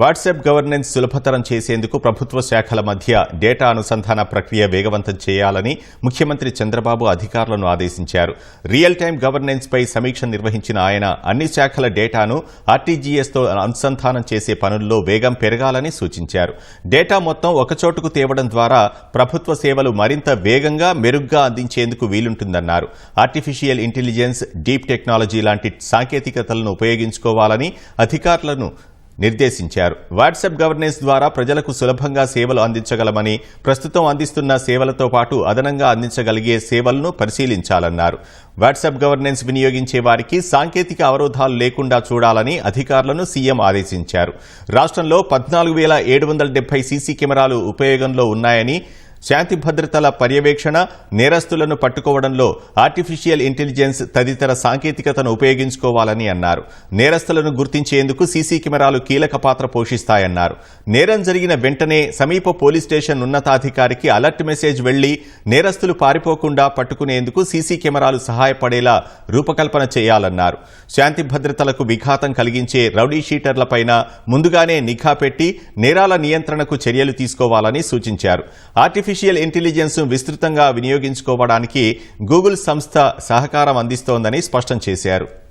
WhatsApp governance సులభతరం చేసేందుకు ప్రభుత్వ శాఖల మధ్య డేటా అనుసంధాన ప్రక్రియ వేగవంతం చేయాలని ముఖ్యమంత్రి చంద్రబాబు అధికారులను ఆదేశించారు. రియల్ టైం గవర్నెన్స్పై సమీక్ష నిర్వహించిన ఆయన అన్ని శాఖల డేటాను ఆర్టీజీఎస్తో అనుసంధానం చేసే పనుల్లో వేగం పెరగాలని సూచించారు. డేటా మొత్తం ఒకచోటుకు తేవడం ద్వారా ప్రభుత్వ సేవలు మరింత వేగంగా మెరుగ్గా అందించేందుకు వీలుంటుందన్నారు. ఆర్టిఫిషియల్ ఇంటెలిజెన్స్ డీప్ టెక్నాలజీ లాంటి సాంకేతికతలను ఉపయోగించుకోవాలని అధికారులను నిర్దేశించారు. వాట్సాప్ గవర్నెన్స్ ద్వారా ప్రజలకు సులభంగా సేవలు అందించగలమని ప్రస్తుతం అందిస్తున్న సేవలతో పాటు అదనంగా అందించగలిగే సేవలను పరిశీలించాలన్నారు. వాట్సాప్ గవర్నెన్స్ వినియోగించే వారికి సాంకేతిక అవరోధాలు లేకుండా చూడాలని అధికారులను సీఎం ఆదేశించారు. రాష్ట్రంలో పద్నాలుగు వేల ఏడు వందల డెబ్బై సీసీ కెమెరాలు ఉపయోగంలో ఉన్నాయని శాంతి భద్రతల పర్యవేక్షణ నేరస్తులను పట్టుకోవడంలో ఆర్టిఫిషియల్ ఇంటెలిజెన్స్ తదితర సాంకేతికతను ఉపయోగించుకోవాలని అన్నారు. నేరస్తులను గుర్తించేందుకు సీసీ కెమెరాలు కీలక పాత్ర పోషిస్తాయన్నారు. నేరం జరిగిన వెంటనే సమీప పోలీస్ స్టేషన్ ఉన్నతాధికారికి అలర్ట్ మెసేజ్ వెళ్ళి నేరస్తులు పారిపోకుండా పట్టుకునేందుకు సీసీ కెమెరాలు సహాయపడేలా రూపకల్పన చేయాలన్నారు. శాంతి భద్రతలకు విఘాతం కలిగించే రౌడీ షీటర్లపైన ముందుగానే నిఘా పెట్టి నేరాల నియంత్రణకు చర్యలు తీసుకోవాలని సూచించారు. ఆర్టిఫిషియల్ ఇంటెలిజెన్స్ విస్తృతంగా వినియోగించుకోవడానికి గూగుల్ సంస్థ సహకారం అందిస్తోందని స్పష్టం చేశారు.